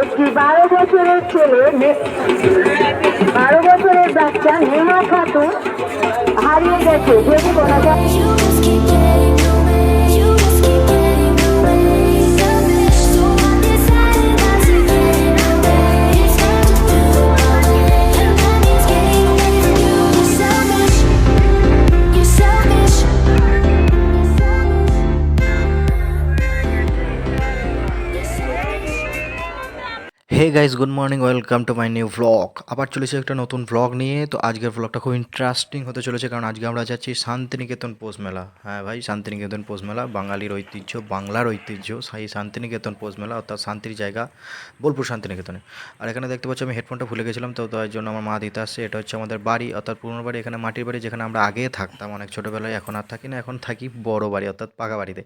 একটি বারো বছরের ছেলে বারো বছরের বাচ্চা নেহা খাতুন হারিয়ে গেছে। যদি বলা যায় hey guys good morning welcome to my new vlog আবার চলেছে একটা নতুন ভ্লগ নিয়ে, তো আজকের ভ্লগটা খুব ইন্টারেস্টিং হতে চলেছে, কারণ আজকে আমরা যাচ্ছি শান্তিনিকেতন পৌষ মেলা। হ্যাঁ ভাই, শান্তিনিকেতন পৌষ মেলা, বাঙালির ঐতিহ্য, বাংলার ঐতিহ্য। সেই শান্তিনিকেতন পৌষ মেলা, অর্থাৎ শান্তির জায়গা, বোলপুর শান্তিনিকেতনে। আর এখানে দেখতে পাচ্ছি, আমি হেডফোনটা ভুলে গেছিলাম, তো তার জন্য আমার মা দিতে আসছে। এটা হচ্ছে আমাদের বাড়ি, অর্থাৎ পুরনো বাড়ি, এখানে মাটির বাড়ি, যেখানে আমরা আগে থাকতাম। অনেক ছোটোবেলায় এখন আর থাকি না, এখন থাকি বড় বাড়ি, অর্থাৎ পাকা বাড়িতে।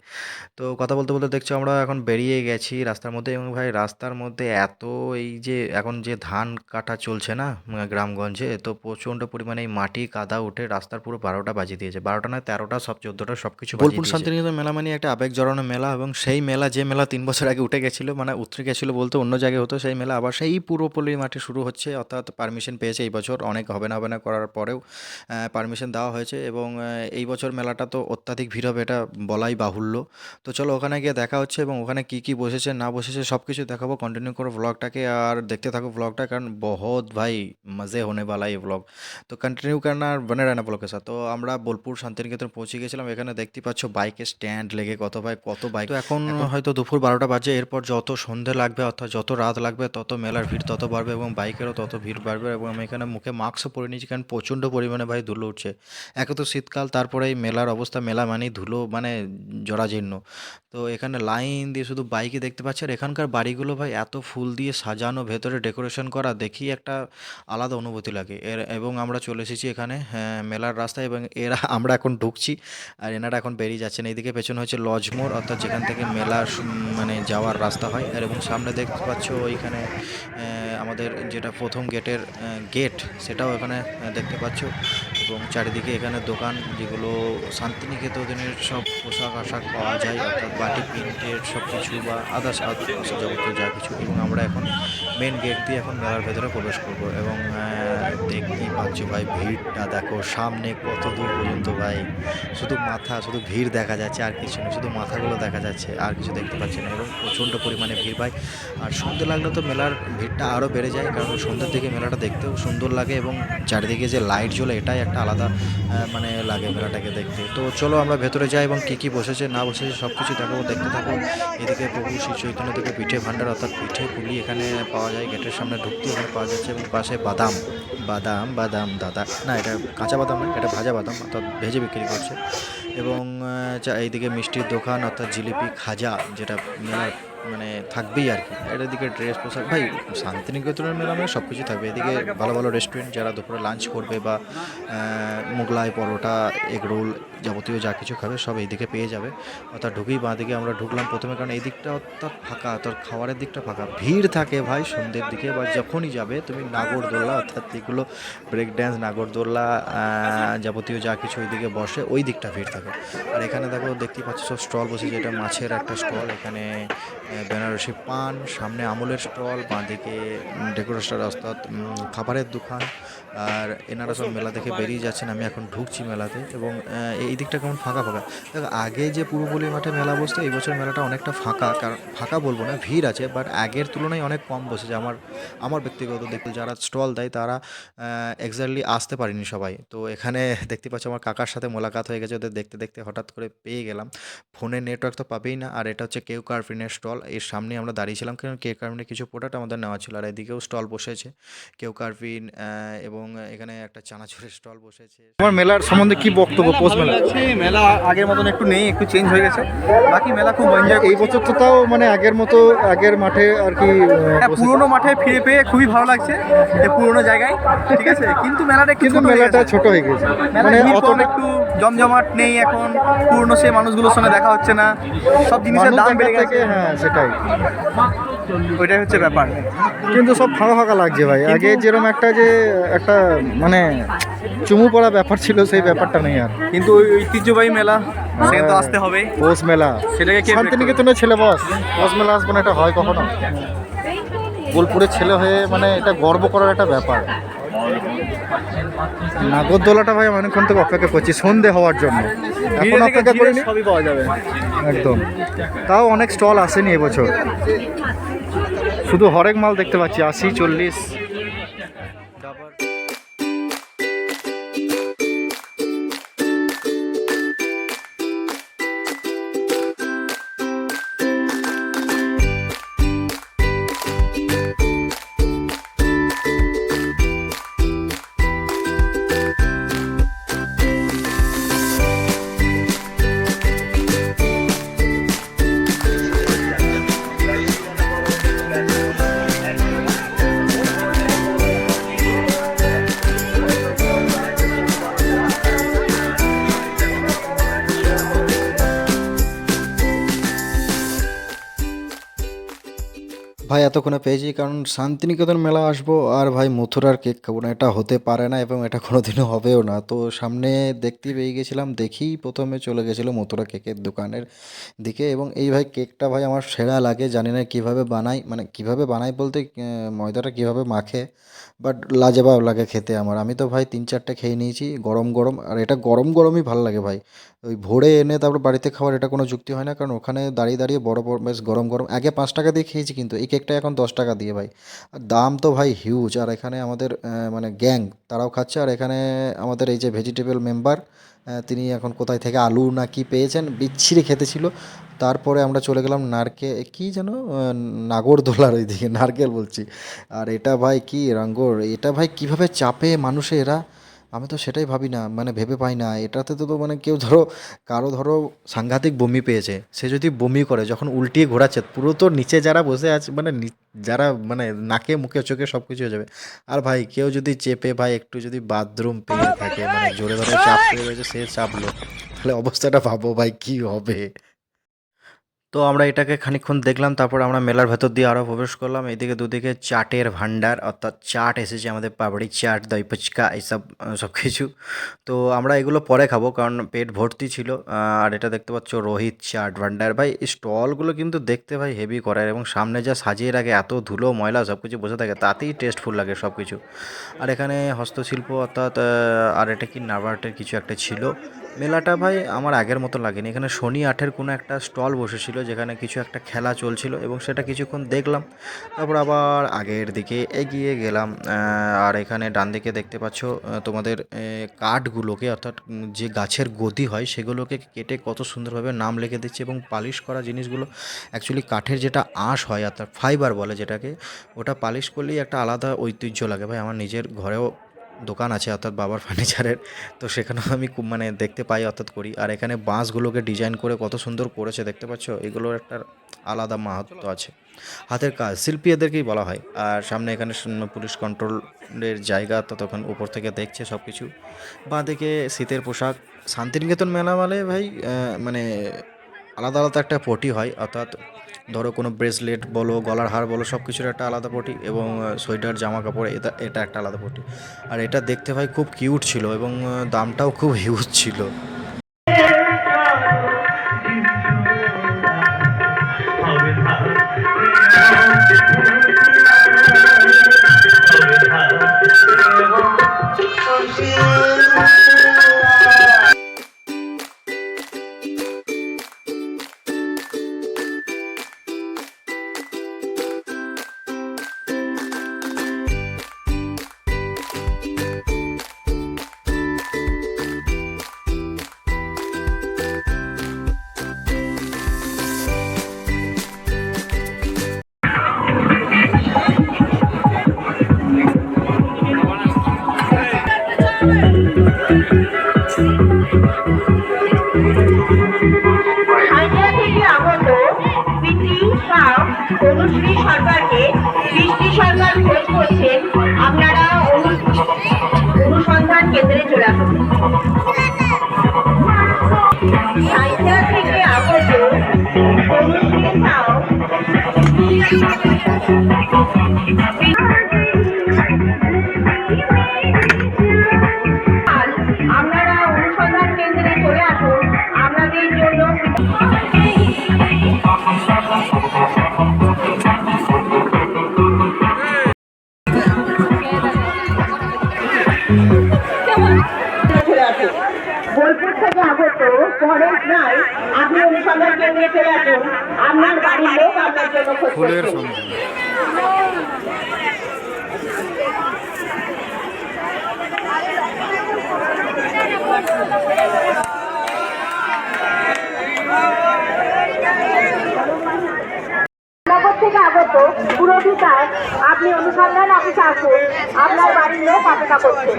তো কথা বলতে বলতে দেখছ, আমরা এখন বেরিয়ে গেছি রাস্তার মধ্যে। এবং ভাই, রাস্তার মধ্যে এত এই যে এখন যে ধান কাটা চলছে না গ্রামগঞ্জে তো প্রচণ্ড পরিমাণে এই মাটি কাদা উঠে রাস্তার পুরো বারোটা বাজিয়ে দিয়েছে। বারোটা না তেরোটা সব চোদ্দোটা সব কিছু বোলপুর শান্তিনিকেতন মেলা মানে একটা আবেগ জড়ানো মেলা এবং সেই মেলা যে মেলা তিন বছর আগে উঠে গেছিল মানে উতরে গেছিল বলতে অন্য জায়গায় হতো সেই মেলা আবার সেই পুরোপল্লী মাঠে শুরু হচ্ছে অর্থাৎ পারমিশন পেয়েছে এই বছর। অনেক হবে না হবে না করার পরেও পারমিশন দেওয়া হয়েছে এবং এই বছর মেলাটা তো অত্যাধিক ভিড় হবে এটা বলাই বাহুল্য। তো চলো ওখানে গিয়ে দেখা হচ্ছে এবং ওখানে কি কি বসেছে না বসেছে সব কিছু দেখাবো। কন্টিনিউ করো ব্লগটাকে আর দেখতে থাকো ব্লগটা কারণ বহুত ভাই মজে হোনে वाला ये ব্লগ তো কন্টিনিউ करना আর বনে रहना ব্লগ के साथ তো আমরা বোলপুর শান্তিনিকেতন পৌঁছে গেছিলাম এখানে দেখতে পাচ্ছ বাইকের স্ট্যান্ড লেগে কত ভাই কত বাইক তো এখন হয়তো দুপুর বারোটা বাজে এরপর যত সন্ধে লাগবে অর্থাৎ যত রাত লাগবে তত মেলার ভিড় তত বাড়বে এবং বাইকেরও তত ভিড় বাড়বে এবং আমি এখানে মুখে মাস্কও পরে নিয়েছি কারণ প্রচণ্ড পরিমাণে ভাই ধুলো উঠছে একে তো শীতকাল তারপরে এই মেলার অবস্থা মেলা মানেই ধুলো মানে জরাজীর্ণ তো এখানে লাইন দিয়ে শুধু বাইকই দেখতে পাচ্ছি আর এখানকার বাড়িগুলো ভাই এত ফুল দিয়ে সাজানো ভেতরে ডেকোরেশন করা দেখি একটা আলাদা অনুভূতি লাগে। এর এবং আমরা চলে এসেছি এখানে হ্যাঁ, মেলার রাস্তায় এবং এরা আমরা এখন ঢুকছি আর এনারা এখন বেরিয়ে যাচ্ছেন। এইদিকে পেছনে হচ্ছে লজ মোড় অর্থাৎ যেখান থেকে মেলা মানে যাওয়ার রাস্তা হয়। আর এবং সামনে দেখতে পাচ্ছ ওইখানে আমাদের যেটা প্রথম গেটের গেট সেটাও এখানে দেখতে পাচ্ছ। এবং চারিদিকে এখানে দোকান যেগুলো শান্তিনিকেতনের সব পোশাক আশাক পাওয়া যায়, অর্থাৎ বাটি, প্রিন্টের সব কিছু বা আদার্স যাবতীয় যা কিছু। এবং আমরা এখন মেন গেট দিয়ে এখন মেলার ভেতরে প্রবেশ করব এবং দেখতেই পাচ্ছ ভাই, ভিড়টা দেখো, সামনে কত দূর পর্যন্ত ভাই। শুধু মাথা, শুধু ভিড় দেখা যাচ্ছে, আর কিছু না, শুধু মাথাগুলো দেখা যাচ্ছে, আর কিছু দেখতে পাচ্ছি না। এবং প্রচণ্ড পরিমাণে ভিড় ভাই। আর সন্ধে লাগলে তো মেলার ভিড়টা আরও বেড়ে যায়, কারণ সন্ধ্যের দিকে মেলাটা দেখতেও সুন্দর লাগে এবং চারিদিকে যে লাইট জ্বলে, এটাই একটা আলাদা মানে লাগে মেলাটাকে দেখতে। তো চলো আমরা ভেতরে যাই এবং কী কী বসেছে, না বসেছে সব কিছু দেখো দেখতে থাকো। এদিকে প্রভু শ্রী চৈতন্য থেকে পিঠে ভাণ্ডার, অর্থাৎ পিঠে পুলি এখানে পাওয়া যায়, গেটের সামনে ঢুকতে এখানে পাওয়া যাচ্ছে এবং পাশে বাদাম। বাদাম বাদাম দাদা। না, এটা কাঁচা বাদাম না, এটা ভাজা বাদাম, অর্থাৎ ভেজে বিক্রি করছে। এবং এইদিকে মিষ্টির দোকান, অর্থাৎ জিলিপি, খাজা, যেটা মেলার মানে থাকবেই আর কি। আর এদিকে ড্রেস পোশাক, ভাই, শান্তিনিকেতনের মেলা মানে সব কিছু থাকবে। এদিকে ভালো ভালো রেস্টুরেন্ট যারা দুপুরে লাঞ্চ করবে বা মোগলাই, পরোটা, এগ রোল যাবতীয় যা কিছু খাবে সব এইদিকে পেয়ে যাবে। অর্থাৎ ঢুকেই বাঁ দিকে আমরা ঢুকলাম প্রথমে, কারণ এই দিকটা অর্থাৎ ফাঁকা, অর্থাৎ খাবারের দিকটা ফাঁকা। ভিড় থাকে ভাই সন্ধ্যের দিকে, বা যখনই যাবে তুমি নাগরদোল্লা অর্থাৎ এগুলো ব্রেক ড্যান্স নাগরদোল্লা যাবতীয় যা কিছু ওইদিকে বসে, ওই দিকটা ভিড় থাকে। আর এখানে দেখো, দেখতেই পাচ্ছ সব স্টল বসে যেটা মাছের একটা স্টল এখানে বেনারসি পান, সামনে আমুলের স্টল বাঁদিকে ডেকোরেশন অর্থাৎ খাবারের দোকান আর এনারা সব মেলা থেকে বেরিয়ে যাচ্ছেন, আমি এখন ঢুকছি মেলাতে এবং এই দিকটা কেমন ফাঁকা ফাঁকা? দেখো, আগে যে পূর্ববলি মাঠে মেলা বসতো, এই বছর মেলাটা অনেকটা ফাঁকা, কারণ ফাঁকা বলব না, ভিড় আছে বাট আগের তুলনায় অনেক কম বসেছে। আমার আমার ব্যক্তিগত দেখতে যারা স্টল দেয়, তারা এক্স্যাক্টলি আসতে পারেনি সবাই। তো এখানে দেখতে পাচ্ছ আমার কাকার সাথে মোলাকাত হয়ে গেছে, ওদের দেখতে দেখতে হঠাৎ করে পেয়ে গেলাম। ফোনে নেটওয়ার্ক তো পাবেই না, আর এটা হচ্ছে কেউ কার্ফিনের স্টল, এর সামনে আমরা দাঁড়িয়েছিলাম কারণ কেউ কার্ফিনের কিছু প্রোডাক্ট আমাদের নেওয়া ছিল, আর এদিকেও স্টল বসেছে, কেউ কার্ফিন এবং এখানে একটা চানাচুরের স্টল বসেছে। আমার মেলার সম্বন্ধে কি বক্তব্য পোস্ট মেলা মেলা আগের মতন একটু নেই একটু চেঞ্জ হয়ে গেছে। বাকি মেলা খুব এনজয় এই বছর তো তাও মানে আগের মতো আগের মাঠে আর কি হ্যাঁ পুরোনো মাঠে ফিরে পেয়ে খুবই ভালো লাগছে এই পুরোনো জায়গায় ঠিক আছে? কিন্তু মেলাটা কিন্তু মেলাটা ছোট হয়ে গেছে। মানে অতটা একটু জমজমাট নেই এখন পুরনো সেই মানুষগুলোর সঙ্গে দেখা হচ্ছে না সব জিনিসের দাম বেড়ে গেছে। হ্যাঁ সেটাই। ওইটাই হচ্ছে ব্যাপার। কিন্তু সব ফাঁকা ফাঁকা লাগছে ভাই। আগে যেরকম একটা যে একটা মানে চুমু পড়া ব্যাপার ছিল সেই ব্যাপারটা নেই আর। কিন্তু ওই ঐতিহ্যবাহী মেলা তো আসতে হবে। পোষ মেলা। সেটাকে কে শান্তিনিকেতনের ছেলে বস। পোষ মেলা আসবে না এটা হয় কখনো? বোলপুরের ছেলে হয়ে মানে এটা গর্ব করার একটা ব্যাপার। নাগরদোলাটা ভাই আমি অনেকক্ষণ থেকে অপেক্ষা করছি সন্ধে হওয়ার জন্য। এখন অপেক্ষা করিনি। সবই পাওয়া যাবে। একদম। তাও অনেক স্টল আসেনি এবছর। শুধু হরেক মাল দেখতে পাচ্ছি আশি চল্লিশ। ভাই, এতক্ষণে পেয়েছি, কারণ শান্তিনিকেতন মেলা আসব আর ভাই মথুরার কেক খাব না। এটা হতে পারে না এবং এটা কোনোদিনও হবেও না। তো সামনে দেখতে পেয়ে গেছিলাম, দেখেই প্রথমে চলে গেছিল মথুরা কেকের দোকানের দিকে এবং এই ভাই কেকটা ভাই আমার সেরা লাগে। জানি না কীভাবে বানাই মানে কীভাবে বানাই বলতে ময়দাটা কীভাবে মাখে, বাট লাজবাব লাগে খেতে আমার। আমি তো ভাই তিন চারটে খেয়ে নিয়েছি, গরম গরম, আর এটা গরম গরমই ভালো লাগে ভাই। ওই ভোরে এনে তারপর বাড়িতে খাওয়ার এটা কোনো যুক্তি হয় না, কারণ ওখানে দাঁড়িয়ে দাঁড়িয়ে বড় বড় বেশ গরম গরম, আগে পাঁচ টাকা দিয়ে খেয়েছি কিন্তু এই কেকটা এখন দশ টাকা দিয়ে ভাই। আর দাম তো ভাই হিউজ আর এখানে আমাদের মানে গ্যাং তারাও খাচ্ছে, আর এখানে আমাদের এই যে ভেজিটেবল মেম্বার তিনি এখন কোথায় থেকে আলু না কি পেয়েছেন, বিচ্ছিরি খেতে ছিল। তারপরে আমরা চলে গেলাম নারকে কি যেন নাগরদোলার ওইদিকে, নারকেল বলছি। আর এটা ভাই কি রাঙ্গর, এটা ভাই কীভাবে চাপে মানুষে এরা আমি তো সেটাই ভাবি না মানে ভেবে পাই না। এটাতে তো মানে কেউ ধরো, কারও ধরো সাংঘাতিক বমি পেয়েছে, সে যদি বমি করে, যখন উল্টিয়ে ঘোরাচ্ছে, পুরো তো নিচে যারা বসে আছে মানে যারা মানে নাকে, মুখে, চোখে সব কিছু হয়ে যাবে। আর ভাই, কেউ যদি চেপে ভাই, একটু যদি বাথরুম পেয়ে থাকে মানে জোরে ধরে চাপ পেয়ে গেছে সে চাপলো। তাহলে অবস্থাটা ভাবো ভাই, কি হবে? তো আমরা এটাকে খানিকক্ষণ দেখলাম, তারপর আমরা মেলার ভেতর দিয়ে আরও প্রবেশ করলাম। এইদিকে দুদিকে চাটের ভান্ডার অর্থাৎ চাট এসেছে আমাদের পাপড়ি চাট, দই ফুচকা, এইসব সব কিছু তো আমরা এগুলো পরে খাব, কারণ পেট ভর্তি ছিল। আর এটা দেখতে পাচ্ছ, রোহিত চাট ভান্ডার ভাই, স্টলগুলো কিন্তু দেখতে ভাই হেভি করার, এবং সামনে যা সাজিয়ে রাখে, এত ধুলো, ময়লা সব কিছু বসে থাকে, তাতেই টেস্টফুল লাগে সব কিছু আর এখানে হস্তশিল্প, অর্থাৎ আর এটা কি নাবার্টের কিছু একটা ছিল। মেলাটা ভাই আমার আগের মতো লাগেনি। এখানে শনি আঠের কোনো একটা স্টল বসেছিল যেখানে কিছু একটা খেলা চলছিল এবং সেটা কিছুক্ষণ দেখলাম। তারপর আবার আগের দিকে এগিয়ে গেলাম। আর এখানে ডান দিকে দেখতে পাচ্ছ তোমাদের কাঠগুলোকে অর্থাৎ যে গাছের গদি হয় সেগুলোকে কেটে কত সুন্দরভাবে নাম লিখে দিচ্ছে এবং পালিশ করা জিনিসগুলো অ্যাকচুয়ালি কাঠের যেটা আঁশ হয়, অর্থাৎ ফাইবার বলে যেটাকে, ওটা পালিশ করলেই একটা আলাদা ঐতিহ্য লাগে। ভাই, আমার নিজের ঘরেও দোকান আছে অর্থাৎ বাবার ফার্নিচারের তো সেখানেও আমি মানে দেখতে পাই অর্থাৎ করি। আর এখানে বাঁশগুলোকে ডিজাইন করে কত সুন্দর করেছে, দেখতে পাচ্ছ? এগুলোর একটা আলাদা মাহাত্ম আছে। হাতের কাজ, শিল্পী এদেরকেই বলা হয়। আর সামনে এখানে পুলিশ কন্ট্রোলের জায়গা তো তখন উপর থেকে দেখছে সব কিছু বাঁ দিকে শীতের পোশাক। শান্তিনিকেতন মেলা মানে ভাই মানে আলাদা আলাদা একটা পটি হয়, অর্থাৎ ধরো কোনো ব্রেসলেট বলো, গলার হার বলো সব কিছুর একটা আলাদা পটি এবং সোয়েটার জামা কাপড় এটা এটা একটা আলাদা পটি। আর এটা দেখতে ভাই খুব কিউট ছিল এবং দামটাও খুব হিউজ ছিল। অনুশ্রী সরকারকে বৃষ্টি সরকার খোঁজ করছেন আপনারা অনুসন্ধান কেন্দ্রে চলে আসুন। থেকে বোলপুর থেকে আগত পরেশ আপনি অনুসন্ধান কেন্দ্রে চলে আসুন। আপনার বাড়ির লোক আপনার জন্য থেকে আগত আপনি অনুসন্ধান অফিসে আসুন। আপনার বাড়ির লোক অপেক্ষা করছেন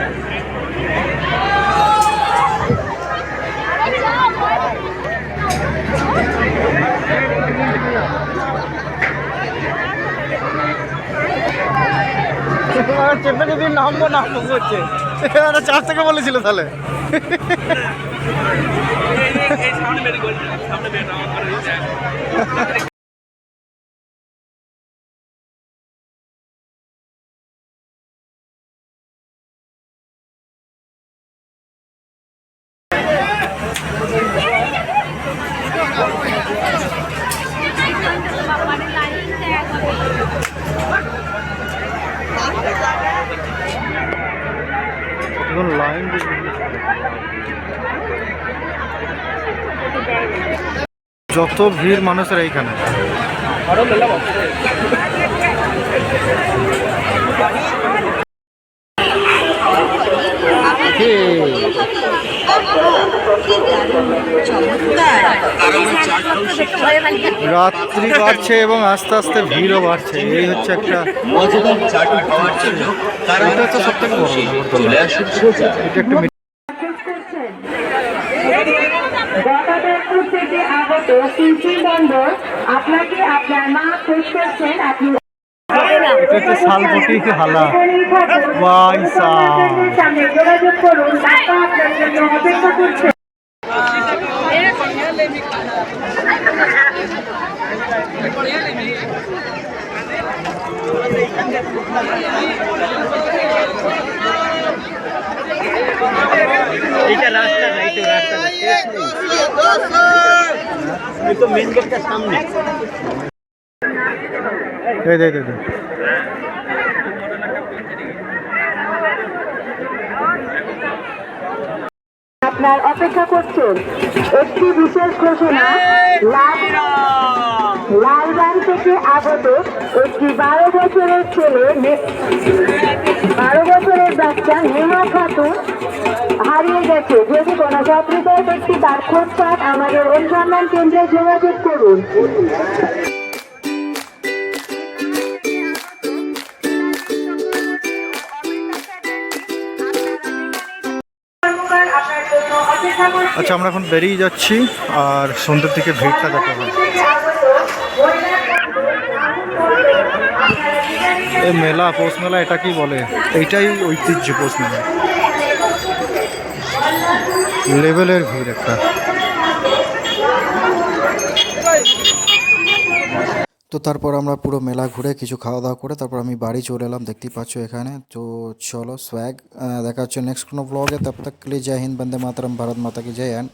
যদি নামবো নামবো করছে ওরা চার থেকে বলেছিল তাহলে লাইন যত ভিড় মানুষের এইখানে। রাত্রি বাড়ছে এবং আস্তে আস্তে ভিড়ও বাড়ছে। এই হচ্ছে একটা এটা সব থেকে বড় এটা একটা গদাধরপুর থেকে আগত কৃষি বন্দর আপনাকে আপনার মা খোঁজ করছেন আপনি এটা হচ্ছে শালবটি হালা। পয়সা সামনে যোগাযোগ করুন আপনার জন্য অপেক্ষা করছে। এই দে দে দে। আপনার অপেক্ষা করছেন একটি বিশেষ ঘোষণা লাল লালবান থেকে আগত একটি বারো বছরের ছেলে নে- বাচ্চা নেহা খাতুন হারিয়ে গেছে। যদি কোনো সহৃদয় ব্যক্তি তার খোঁজ পান আমাদের অনুসন্ধান কেন্দ্রে যোগাযোগ করুন। আচ্ছা আমরা এখন বেরিয়ে যাচ্ছি, আর সন্ধ্যের দিকে ভিড়টা দেখা হয়। এই মেলা পৌষ মেলা এটা কি বলে? এইটাই ঐতিহ্য পৌষ মেলা। লেভেলের ভিড় একটা। তো তারপর আমরা পুরো মেলা ঘুরে কিছু খাওয়া দাওয়া করে তারপর আমি বাড়ি চলে এলাম দেখতেই পাচ্ছ এখানে। তো চলো সোয়াগ দেখা হচ্ছে নেক্সট কোনো ব্লগে তব তক জয় হিন্দ বন্দে মাতরম ভারত মাতাকে জয়। অ্যান্ড